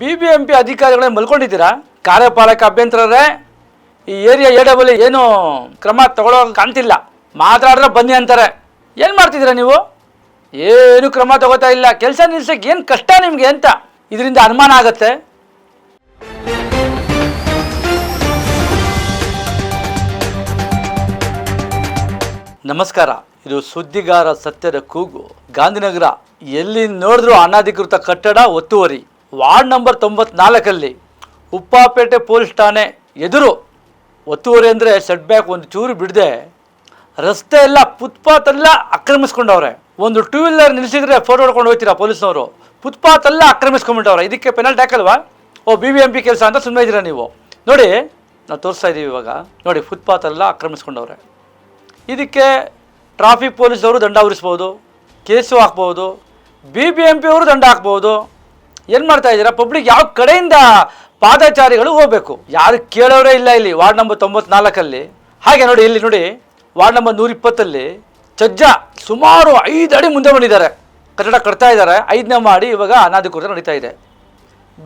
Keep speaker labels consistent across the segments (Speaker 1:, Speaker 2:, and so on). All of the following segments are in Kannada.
Speaker 1: ಬಿ ಬಿ ಎಂ ಪಿ ಅಧಿಕಾರಿಗಳೇ ಮಲ್ಕೊಂಡಿದ್ದೀರಾ? ಕಾರ್ಯಪಾಲಕ ಅಭ್ಯಂತರರೇ, ಈ ಏರಿಯಾ ಎ ಡಬಲ್ ಏನು ಕ್ರಮ ತಗೊಳ್ಳೋ ಕಾಣ್ತಿಲ್ಲ. ಮಾತಾಡ್ರೆ ಬನ್ನಿ ಅಂತಾರೆ. ಏನು ಮಾಡ್ತಿದ್ದೀರಾ ನೀವು? ಏನು ಕ್ರಮ ತಗೋತಾ ಇಲ್ಲ. ಕೆಲಸ ನಿಲ್ಸಕ್ಕೆ ಏನು ಕಷ್ಟ ನಿಮಗೆ ಅಂತ. ಇದರಿಂದ ಅನುಮಾನ ಆಗತ್ತೆ. ನಮಸ್ಕಾರ. ಇದು ಸುದ್ದಿಗಾರ ಸತ್ಯದ ಕೂಗು. ಗಾಂಧಿನಗರ. ಎಲ್ಲಿ ನೋಡಿದ್ರು ಅನಧಿಕೃತ ಕಟ್ಟಡ ಒತ್ತುವರಿ. ವಾರ್ಡ್ ನಂಬರ್ ತೊಂಬತ್ನಾಲ್ಕಲ್ಲಿ ಉಪ್ಪಾಪೇಟೆ ಪೊಲೀಸ್ ಠಾಣೆ ಎದುರು ಒತ್ತುವರಿ ಅಂದರೆ ಸೆಟ್ ಬ್ಯಾಕ್ ಒಂದು ಚೂರು ಬಿಡದೆ, ರಸ್ತೆ ಎಲ್ಲ ಫುಟ್ಪಾತ್ ಎಲ್ಲ ಆಕ್ರಮಿಸ್ಕೊಂಡವ್ರೆ. ಒಂದು ಟೂ ವೀಲರ್ ನಿಲ್ಲಿಸಿದ್ರೆ ಫೋಟೋ ಹೊಡ್ಕೊಂಡು ಹೋಗ್ತೀರಾ ಪೊಲೀಸ್ನವರು? ಫುಟ್ಪಾತ್ ಎಲ್ಲ ಆಕ್ರಮಿಸ್ಕೊಂಡ್ಬಿಟ್ಟವ್ರೆ. ಇದಕ್ಕೆ ಪೆನಾಲ್ಟಿ ಹಾಕಲ್ವಾ? ಓ ಬಿ ಬಿ ಎಂ ಪಿ ಕೆಲಸ ಅಂತ ಸುಮ್ಮನೆ ಇದ್ದೀರಾ ನೀವು? ನೋಡಿ, ನಾವು ತೋರಿಸ್ತಾ ಇದ್ದೀವಿ ಇವಾಗ. ನೋಡಿ ಫುಟ್ಪಾತ್ ಎಲ್ಲ ಆಕ್ರಮಿಸ್ಕೊಂಡವ್ರೆ. ಇದಕ್ಕೆ ಟ್ರಾಫಿಕ್ ಪೊಲೀಸವರು ದಂಡ ಉರಿಸ್ಬೋದು, ಕೇಸು ಹಾಕ್ಬೋದು ಬಿ ಬಿ ಎಂ ಪಿ ಅವರು ದಂಡ ಹಾಕ್ಬೋದು. ಏನು ಮಾಡ್ತಾ ಇದ್ದೀರಾ? ಪಬ್ಲಿಕ್ ಯಾವ ಕಡೆಯಿಂದ ಪಾದಚಾರಿಗಳು ಹೋಗಬೇಕು? ಯಾರು ಕೇಳೋರೇ ಇಲ್ಲ ಇಲ್ಲಿ, ವಾರ್ಡ್ ನಂಬರ್ ತೊಂಬತ್ನಾಲ್ಕಲ್ಲಿ. ಹಾಗೆ ನೋಡಿ, ಇಲ್ಲಿ ನೋಡಿ, ವಾರ್ಡ್ ನಂಬರ್ ನೂರ ಇಪ್ಪತ್ತಲ್ಲಿ ಚಜ್ಜ ಸುಮಾರು ಐದು ಅಡಿ ಮುಂದೆ ಬಂದಿದ್ದಾರೆ. ಕಟ್ಟಡ ಕಟ್ತಾ ಇದ್ದಾರೆ. ಐದನೇ ಮಾಡಿ ಇವಾಗ ಅನಾಧಿಕೃತ ನಡೀತಾ ಇದೆ.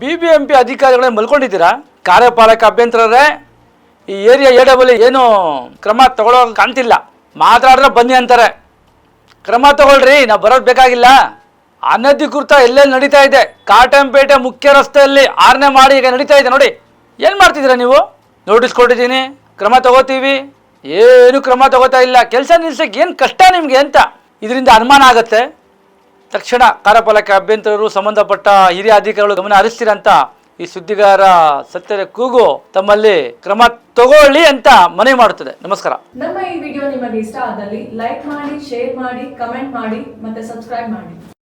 Speaker 1: ಬಿ ಬಿ ಎಂ ಪಿ ಅಧಿಕಾರಿಗಳೇ ಮಲ್ಕೊಂಡಿದ್ದೀರಾ? ಕಾರ್ಯಪಾಲಕ ಅಭ್ಯಂತರರೇ, ಈ ಏರಿಯಾ ಎ ಡಬಲ್ ಏನು ಕ್ರಮ ತಗೊಳ್ಳೋ ಕಾಣ್ತಿಲ್ಲ. ಮಾತಾಡಿದ್ರೆ ಬನ್ನಿ ಅಂತಾರೆ. ಕ್ರಮ ತಗೊಳ್ರಿ, ನಾವು ಬರೋದು ಬೇಕಾಗಿಲ್ಲ. ಅನಧಿಕೃತ ಎಲ್ಲೆಲ್ಲಿ ನಡೀತಾ ಇದೆ? ಕಾಟಂಪೇಟೆ ಮುಖ್ಯ ರಸ್ತೆಯಲ್ಲಿ ಆರನೇ ಮಾಡಿ ಈಗ ನಡೀತಾ ಇದೆ ನೋಡಿ. ಏನು ಮಾಡ್ತಿದ್ದೀರಾ ನೀವು? ನೋಟಿಸ್ ಕೊಟ್ಟಿದ್ದೀನಿ, ಕ್ರಮ ತಗೋತೀವಿ. ಏನು ಕ್ರಮ ತಗೋತಾ ಇಲ್ಲ. ಕೆಲಸ ನಿಲ್ಸಕ್ಕೆ ಏನು ಕಷ್ಟ ನಿಮಗೆ ಅಂತ ಇದರಿಂದ ಅನುಮಾನ ಆಗತ್ತೆ. ತಕ್ಷಣ ಕಾರ್ಯಪಾಲಕ ಅಭ್ಯಂತರರು ಸಂಬಂಧಪಟ್ಟ ಹಿರಿಯ ಅಧಿಕಾರಿಗಳು ಗಮನ ಹರಿಸ್ತೀರಂತ ಈ ಸುದ್ದಿಗಾರ ಸತ್ಯದ ಕೂಗು ತಮ್ಮಲ್ಲಿ ಕ್ರಮ ತಗೊಳ್ಳಿ ಅಂತ ಮನವಿ ಮಾಡುತ್ತದೆ. ನಮಸ್ಕಾರ.
Speaker 2: ನಮ್ಮ ಈ ವಿಡಿಯೋ ನಿಮಗೆ ಇಷ್ಟ ಆದಲ್ಲಿ ಲೈಕ್ ಮಾಡಿ, ಶೇರ್ ಮಾಡಿ, ಕಮೆಂಟ್ ಮಾಡಿ ಮತ್ತೆ ಸಬ್ಸ್ಕ್ರೈಬ್ ಮಾಡಿ.